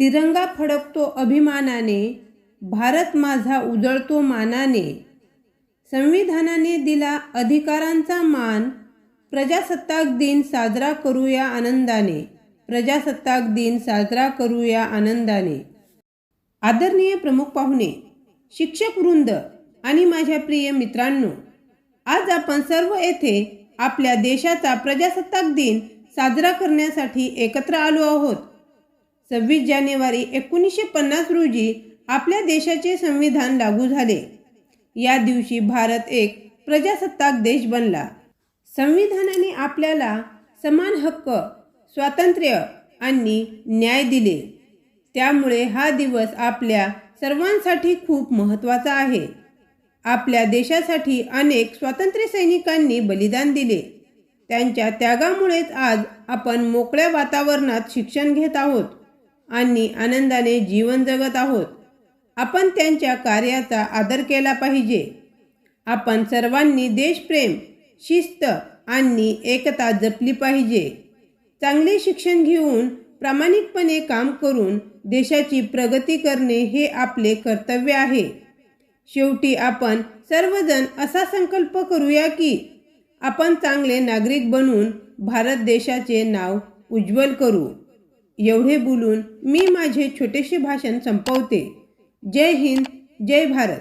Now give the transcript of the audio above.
तिरंगा फडकतो अभिमानाने भारत माझा उजळतो मानाने. संविधानाने दिला अधिकारांचा मान प्रजासत्ताक दिन साजरा करूया आनंदाने प्रजासत्ताक दिन साजरा करूया आनंदाने. आदरणीय प्रमुख पाहुणे शिक्षक वृंद आणि माझ्या प्रिय मित्रांनो आज आपण सर्व येथे आपल्या देशाचा प्रजासत्ताक दिन साजरा करण्यासाठी एकत्र आलो आहोत. सव्वीस जानेवारी एकोणीसशे पन्नास रोजी आपल्या देशाचे संविधान लागू झाले. या दिवशी भारत एक प्रजासत्ताक देश बनला. संविधानाने आपल्याला समान हक्क स्वातंत्र्य आणि न्याय दिले. त्यामुळे हा दिवस आपल्या सर्वांसाठी खूप महत्त्वाचा आहे. आपल्या देशासाठी अनेक स्वातंत्र्य सैनिकांनी बलिदान दिले. त्यांच्या त्यागामुळेच आज आपण मोकळ्या वातावरणात शिक्षण घेत आहोत. आणि आनंदाने जीवन जगत आहोत. आपण त्यांच्या कार्याचा आदर केला पाहिजे. आपण सर्वांनी देशप्रेम शिस्त आणि एकता जपली पाहिजे. चांगले शिक्षण घेऊन प्रामाणिकपणे काम करून देशाची प्रगती करणे हे आपले कर्तव्य आहे. शेवटी आपण सर्वजण असा संकल्प करूया की आपण चांगले नागरिक बनून भारत देशाचे नाव उज्ज्वल करू. एवढे बोलून मी माझे छोटेसे भाषण संपवते. जय हिंद जय भारत.